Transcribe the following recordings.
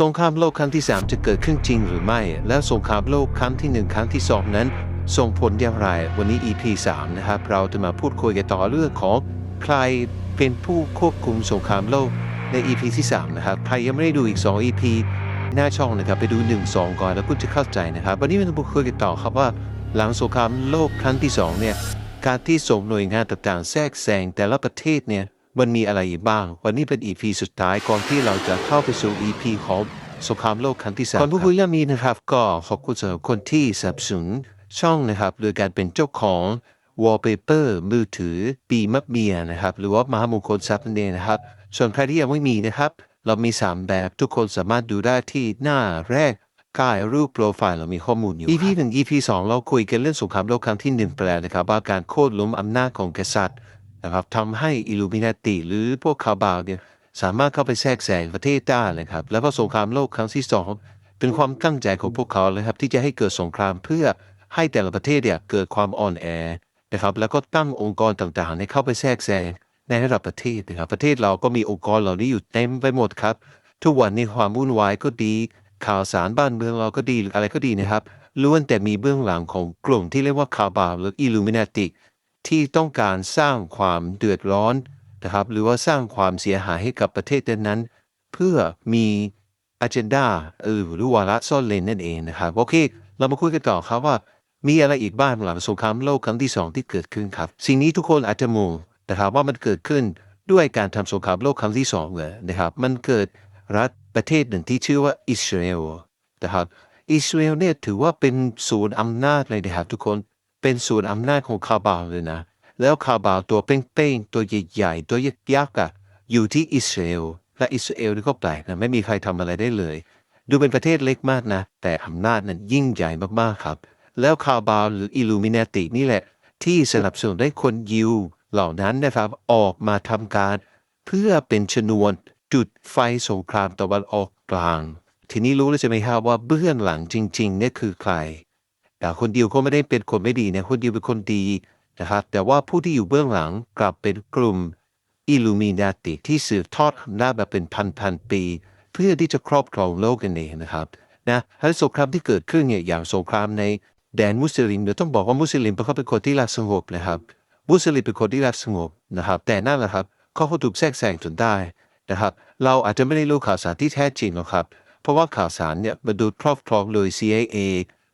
สงครามโลกครั้งที่3จะเกิดขึ้นจริงหรือไม่ และสงครามโลกครั้งที่1ครั้งที่2นั้น ส่งผลอย่างไร วันนี้ EP 3 นะครับ เราจะมาพูดคุยกันต่อเรื่องของใครเป็นผู้ควบคุมสงครามโลกใน EP ที่3นะครับ ใครยังไม่ได้ดูอีก 2 EP หน้าช่องนะครับ ไปดู 1 2 ก่อนแล้วคุณจะเข้าใจนะครับ วันนี้เราจะพูดคุยกันต่อครับว่า หลังสงครามโลกครั้งที่2เนี่ยการที่ส่งหน่วยงานต่างๆแทรกแซงแต่ละประเทศเนี่ย มันมีอะไรอีกบ้าง วันนี้เป็น EP สุดท้ายก่อนที่เราจะเข้าไปสู่ EP ของสงครามโลกครั้งที่สามก่อนพูดคุยเรื่องนี้นะครับ ก็ขอบคุณสำหรับคนที่สนับสนุนช่องนะครับโดยการเป็นเจ้าของ wallpaper มือถือปีมะเมียนะครับ หรือว่ามหามงคลทรัพย์นั่นเองนะครับ ส่วนใครที่ยังไม่มีนะครับ เรามี 3 แบบทุกคนสามารถดูได้ที่หน้าแรกใต้รูปโปรไฟล์เรามีข้อมูลอยู่ EP 1 EP 2เราคุยกันเรื่องสงครามโลกครั้งที่หนึ่งไปแล้วนะครับว่าการโค่นล้มอำนาจของกษัตริย์ นะครับทำให้อิลูมินาติหรือพวกคาบาวเนี่ยสามารถเข้าไปแทรกแซงประเทศได้นะครับ แล้วก็สงครามโลกครั้งที่สองเป็นความตั้งใจของพวกเขาเลยครับที่จะให้เกิดสงครามเพื่อให้แต่ละประเทศเนี่ยเกิดความอ่อนแอนะครับแล้วก็ตั้งองค์กรต่างๆ ให้เข้าไปแทรกแซงในระดับประเทศนะครับประเทศเราก็มีองค์กรเหล่านี้อยู่เต็มไปหมดครับ ทุกวันนี้ความวุ่นวายก็ดีข่าวสารบ้านเมืองเราก็ดีหรืออะไรก็ดีนะครับล้วนแต่มีเบื้องหลังของกลุ่มที่เรียกว่าคาบาหรืออิลูมินาติ ที่ต้องการสร้างความเดือดร้อนนะครับหรือว่าสร้างความเสียหายให้กับประเทศนั้น เพื่อมีอ g e n d a เออหรือวาระซ่อนเลนนั่นเองนะครับโอเค เรามาคุยกันต่อครับว่ามีอะไรอีกบ้างหลังสงครามโลกครั้งที่สองที่เกิดขึ้นครับ สิ่งนี้ทุกคนอาจจะมองนะครับว่ามันเกิดขึ้นด้วยการทำสงครามโลกครั้งที่สองเลยนะครับ มันเกิดรัฐประเทศหนึ่งที่ชื่อว่าอิสราเอลนะครับอิสราเอลเนี่ยถือว่าเป็นศูนย์อำนาจเลยนะครับทุกคน เป็นศูนอำนาจของคาบาวเลยนะ แล้วคาบาวตัวเป้งๆตัวใหญ่ๆตัวยักษ์ๆอะอยู่ที่อิสราเอลและอิสราเอลนี่ก็แปลกนะไม่มีใครทำอะไรได้เลย ดูเป็นประเทศเล็กมากนะ แต่อำนาจนั้นยิ่งใหญ่มากๆครับ แล้วคาบาวหรืออิลูมินาตินี่แหละ ที่สนับสนุนให้คนยิวเหล่านั้นนะครับออกมาทำการ เพื่อเป็นชนวนจุดไฟสงครามตะวันออกกลาง ทีนี้รู้แล้วใช่ไหมครับว่าเบื้องหลังจริงๆเนี่ยคือใคร คนเดียวก็ไม่ได้เป็นคนไม่ดีนะคนเดียวเป็นคนดีนะครับแต่ว่าผู้ที่อยู่เบื้องหลังกลับเป็นกลุ่มอิลูมินาติที่สืบทอดอำนาจมาเป็นพันพันๆปี เพื่อที่จะครอบครองโลกกันเองนะครับนะและสงครามที่เกิดขึ้นเนี่ยอย่างสงครามในแดนมุสลิมเดี๋ยวต้องบอกว่ามุสลิมเขาเป็นคนที่รักสงบนะครับ มุสลิมเป็นคนที่รักสงบนะครับ แต่นั่นแหละครับเขาก็ถูกแทรกแซงจนได้นะครับ เราอาจจะไม่ได้รู้ข่าวสารที่แท้จริงหรอกครับ เพราะว่าข่าวสารเนี่ยมันดูครอบครองโดย CIA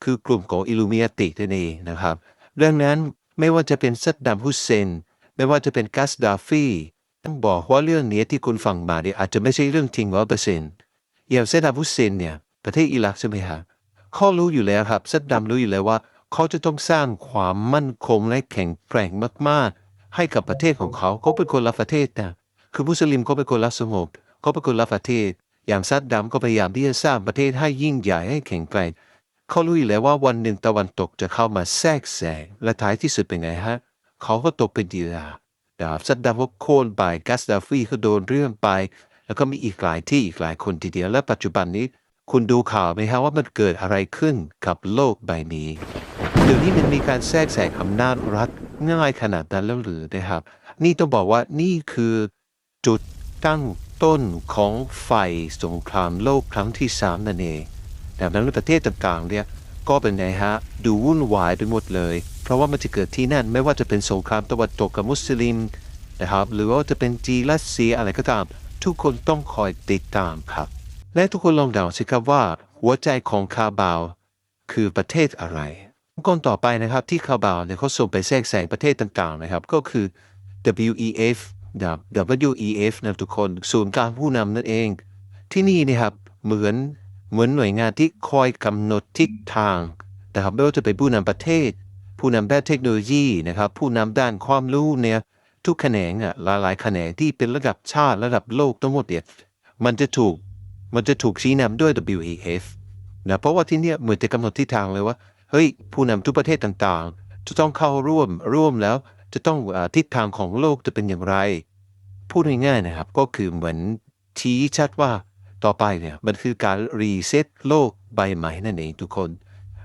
คือกลุ่มของอิลูมินาตินั่นเองนะครับเรื่องนั้นไม่ว่าจะเป็นซัดดัมฮุสเซน ไม่ว่าจะเป็นกัสดาฟีต้องบอกว่าเรื่องนี้ที่คุณฟังมาเนี่ยอาจจะไม่ใช่เรื่องจริงร้อยเปอร์เซ็นต์อย่างซัดดัมฮุสเซนเนี่ยประเทศอิรักใช่ไหมครับเขารู้อยู่แล้วครับซัดดัมรู้อยู่แล้วว่า เขาจะต้องสร้างความมั่นคงและแข็งแกร่งมากๆ ให้กับประเทศของเขาเขาเป็นคนรักประเทศนะคือมุสลิมเขาเป็นคนรักสงบเขาเป็นคนรักประเทศ อย่างซัดดัมก็พยายามที่จะสร้างประเทศให้ยิ่งใหญ่ให้แข็งแกร่ง เขารู้อยู่แล้วว่าวันหนึ่งตะวันตกจะเข้ามาแทรกแซงและท้ายที่สุดเป็นไงฮะ เขาก็ตกเป็นเหยื่อดาบซัดดัมก็โค่นไปกัสดาฟีก็โดนเรื่องไป แล้วก็มีอีกหลายที่อีกหลายคนทีเดียวและปัจจุบันนี้ คุณดูข่าวไหมฮะว่ามันเกิดอะไรขึ้นกับโลกใบนี้ เดี๋ยวนี้มันมีการแทรกแซงอำนาจรัฐง่ายขนาดนั้นแล้วหรือนะครับ นี่ต้องบอกว่านี่คือจุดตั้งต้นของไฟสงครามโลกครั้งที่สามนั่นเอง ดังนั้นในประเทศต่างๆเนี่ยก็เป็นไงฮะดูวุ่นวายไปหมดเลย เพราะว่ามันจะเกิดที่นั่นไม่ว่าจะเป็นสงครามตะวันตกกับมุสลิมนะครับหรือว่าจะเป็นจีนรัสเซียอะไรก็ตาม ทุกคนต้องคอยติดตามครับ และทุกคนลองเดาสิครับว่า หัวใจของคาบาว คือประเทศอะไรองค์กรต่อไปนะครับที่คาบาวเนี่ยเขาส่งไปแทรกแซงประเทศต่างๆนะครับ ก็คือ WEF นะครับ WEF นะทุกคน ศูนย์การผู้นำนั่นเอง ที่นี่นะครับเหมือน เหมือนหน่วยงานที่คอยกำหนดทิศทางนะครับไม่ว่าจะเป็นผู้นำประเทศ ผู้นำด้านเทคโนโลยีนะครับ ผู้นำด้านความรู้เนี่ยทุกแขนงอะหลายๆแขนงที่เป็นระดับชาติระดับโลกทั้งหมดเนี่ยมันจะถูกมันจะถูกชี้นำด้วย WEF นะเพราะว่าที่เนี่ยเหมือนจะกำหนดทิศทางเลยว่าเฮ้ยผู้นำทุกประเทศต่างๆ จะต้องเข้าร่วมร่วมแล้ว จะต้องอาทิศทางของโลกจะเป็นอย่างไร พูดง่ายๆนะครับ ก็คือเหมือนชี้ชัดว่า ต่อไปเนี่ยมันคือการรีเซ็ตโลกใบใหม่นั่นเองทุกคน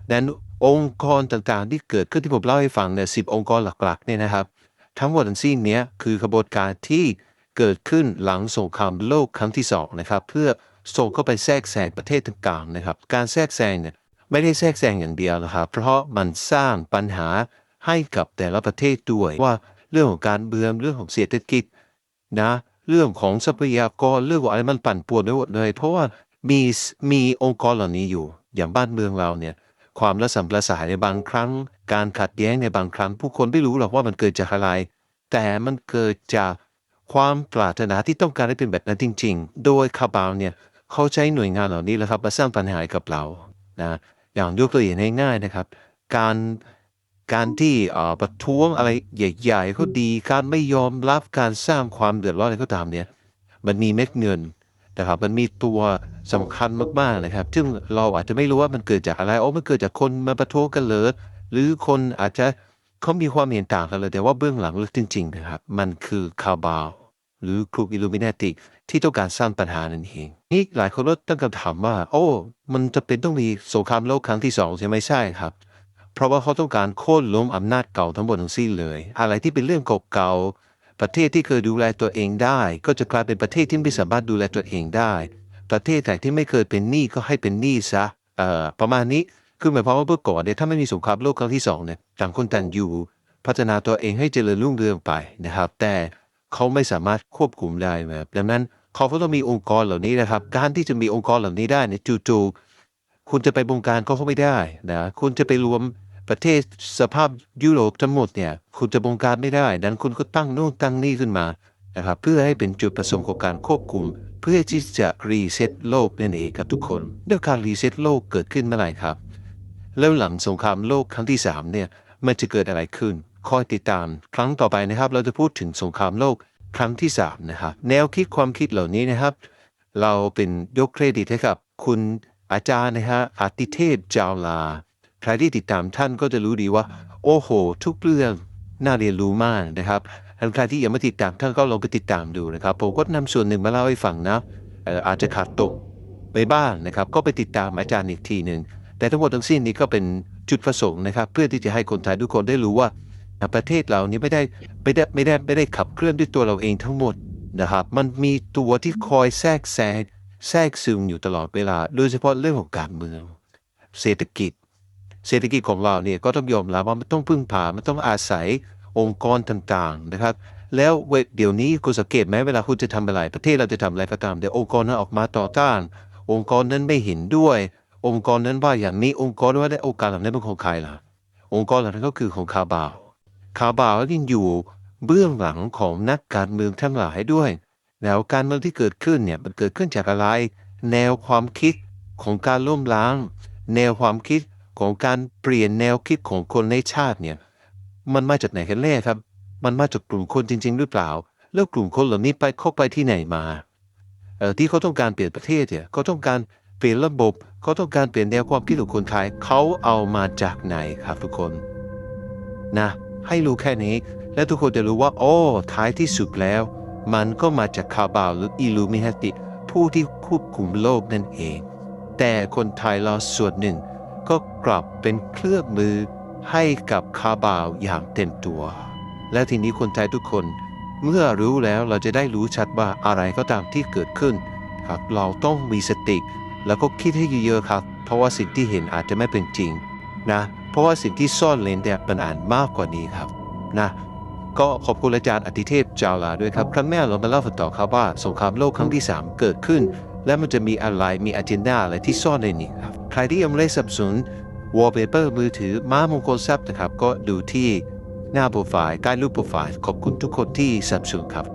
ดังนั้นองค์กรต่างๆที่เกิดขึ้นที่ผมเล่าให้ฟังเนี่ยสิบองค์กรหลักๆเนี่ยนะครับ ทั้งหมดทั้งสิ้นเนี้ยคือขบวนการที่เกิดขึ้นหลังสงครามโลกครั้งที่สองนะครับ เพื่อส่งเข้าไปแทรกแซงประเทศต่างๆนะครับ การแทรกแซงเนี่ยไม่ได้แทรกแซงอย่างเดียวนะครับ เพราะมันสร้างปัญหาให้กับแต่ละประเทศด้วยว่าเรื่องของการเมืองเรื่องของเศรษฐกิจนะ เรื่องของทรัพยากรเรื่องอะไรมันปั่นป่วนไปหมดเลย เพราะว่ามีมีองค์กรเหล่านี้อยู่ อย่างบ้านเมืองเราเนี่ยความระสำระสายในบางครั้ง การขัดแย้งในบางครั้ง ผู้คนไม่รู้หรอกว่ามันเกิดจากอะไร แต่มันเกิดจากความปรารถนาที่ต้องการให้เป็นแบบนั้นจริง ๆ โดยคาบาวเนี่ยเขาใช้หน่วยงานเหล่านี้แหละครับมาสร้างปัญหากับเรานะอย่างยกตัวอย่างง่ายๆนะครับ การ การที่ประท้วงอะไรใหญ่ๆก็ดี การไม่ยอมรับการสร้างความเดือดร้อนอะไรก็ตามเนี่ยมันมีเม็ดเงินนะครับมันมีตัวสำคัญมากๆนะครับ ซึ่งเราอาจจะไม่รู้ว่ามันเกิดจากอะไรโอ้มันเกิดจากคนมาประท้วงกันเลยหรือคนอาจจะเขามีความเห็นต่างกันเลย แต่ว่าเบื้องหลังลึกจริงๆนะครับ มันคือคาบาวหรือกลุ่มอิลูมินาติที่ต้องการสร้างปัญหานั่นเอง นี่หลายคนก็ตั้งคำถามว่า โอ้ มันจะเป็นต้องมีสงครามโลกครั้งที่สองใช่ไหมใช่ครับ เพราะว่าเขาต้องการโค่นล้มอำนาจเก่าทั้งหมดทั้งสิ้นเลย อะไรที่เป็นเรื่องเก่าๆประเทศที่เคยดูแลตัวเองได้ ก็จะกลายเป็นประเทศที่ไม่สามารถดูแลตัวเองได้ ประเทศไหนที่ไม่เคยเป็นหนี้ก็ให้เป็นหนี้ซะเอ่อประมาณนี้คือหมายความว่าเมื่อก่อนเนี่ยถ้าไม่มีสงครามโลกครั้งที่สองเนี่ยต่างคนต่างอยู่ พัฒนาตัวเองให้เจริญรุ่งเรืองไปนะครับ แต่เขาไม่สามารถควบคุมได้นะครับดังนั้นเขาก็ต้องมีองค์กรเหล่านี้นะครับ การที่จะมีองค์กรเหล่านี้ได้เนี่ยจู่ๆคุณจะไปบงการเขาก็ไม่ได้นะ คุณจะไปรวม ประเทศสภาพยุโรปทั้งหมดเนี่ยคุณจะบงการไม่ได้ ดังนั้นคุณก็ตั้งโน่นตั้งนี่ขึ้นมานะครับเพื่อให้เป็นจุดประสงค์ของการควบคุม เพื่อที่จะรีเซ็ตโลกนั่นเองครับทุกคนเรื่องการรีเซ็ตโลกเกิดขึ้นเมื่อไหร่ครับ แล้วหลังสงครามโลกครั้งที่3เนี่ยมันจะเกิดอะไรขึ้น คอยติดตาม ครั้งต่อไปนะครับ เราจะพูดถึงสงครามโลกครั้งที่3นะครับแนวคิดความคิดเหล่านี้นะครับ เราเป็นยกเครดิตให้กับ คุณอาจารย์นะฮะอาติเทพจาวลา ใครที่ติดตามท่านก็จะรู้ดีว่า โอ้โห ทุกเรื่องน่าเรียนรู้มากนะครับและใครที่ยังไม่ติดตามท่านก็ลองไปติดตามดูนะครับ ผมก็นำส่วนหนึ่งมาเล่าให้ฟังนะเอ่ออาจจะขาดตกไปบ้างนะครับ ก็ไปติดตามอาจารย์อีกทีหนึ่งแต่ทั้งหมดทั้งสิ้นนี้ก็เป็นจุดประสงค์นะครับ เพื่อที่จะให้คนไทยทุกคนได้รู้ว่าประเทศเรานี้ไม่ได้ไม่ได้ไม่ได้ไม่ได้ขับเคลื่อนด้วยตัวเราเองทั้งหมดนะครับ มันมีตัวที่คอยแทรกแซงแทรกซึมอยู่ตลอดเวลา โดยเฉพาะเรื่องของการเมือง เศรษฐกิจ เศรษฐกิจของเราเนี่ยก็ต้องยอมรับว่ามันต้องพึ่งพา มันต้องอาศัยองค์กรต่างๆนะครับ แล้วเดี๋ยวนี้คุณสังเกตไหมเวลาคุณจะทำอะไร ประเทศเราจะทำอะไรก็ตามเดี๋ยวองค์กรนั้นออกมาต่อต้าน องค์กรนั้นไม่เห็นด้วย องค์กรนั้นว่าอย่างนี้องค์กรว่าได้โอกาสเหล่านั้นเป็นของใครล่ะ องค์กรเหล่านั้นก็คือของคาบาวคาบาวที่อยู่เบื้องหลังของนักการเมืองทั้งหลายด้วย แล้วการเมืองที่เกิดขึ้นเนี่ยมันเกิดขึ้นจากอะไร แนวความคิดของการล้มล้าง แนวความคิด ของการเปลี่ยนแนวคิดของคนในชาติเนี่ยมันมาจากไหนกันแน่ครับ มันมาจากกลุ่มคนจริง ๆ หรือเปล่า แล้วกลุ่มคนเหล่านี้ไปเข้าไปที่ไหนมาเออที่เขาต้องการเปลี่ยนประเทศเนี่ยเขาต้องการเปลี่ยนระบบเขาต้องการเปลี่ยนแนวความคิดของคนไทยเขาเอามาจากไหนครับทุกคนนะให้รู้แค่นี้ และทุกคนจะรู้ว่า โอ้ท้ายที่สุดแล้ว มันก็มาจากคาบาวหรืออิลูมินติ ผู้ที่ควบคุมโลกนั่นเอง แต่คนไทยเราส่วนหนึ่ง ก็กลับเป็นเครื่องมือให้กับคาบาวอย่างเต็มตัว และทีนี้คนไทยทุกคนเมื่อรู้แล้วเราจะได้รู้ชัดว่าอะไรก็ตามที่เกิดขึ้นครับเราต้องมีสติ แล้วก็คิดให้เยอะๆครับ เพราะว่าสิ่งที่เห็นอาจจะไม่เป็นจริงนะเพราะว่าสิ่งที่ซ่อนเลนเนี่ยมันอ่านมากกว่านี้ครับนะก็ขอบคุณอาจารย์อติเทพจาวลาด้วยครับครั้งหน้าเรามาเล่าต่อครับว่าสงครามโลกครั้งที่ 3 เกิดขึ้น และมันจะมีอะไรมีอ g e n d a อะไรที่ซ่อนในนี้ครับ ใครที่ยังไม่ได้สับสนุน wallpaper มือถือม้ามงคลทรัพย์นะครับ ก็ดูที่หน้าโปรไฟล์ใกล้รูปโปรไฟล์ขอบคุณทุกคนที่สับสนครับ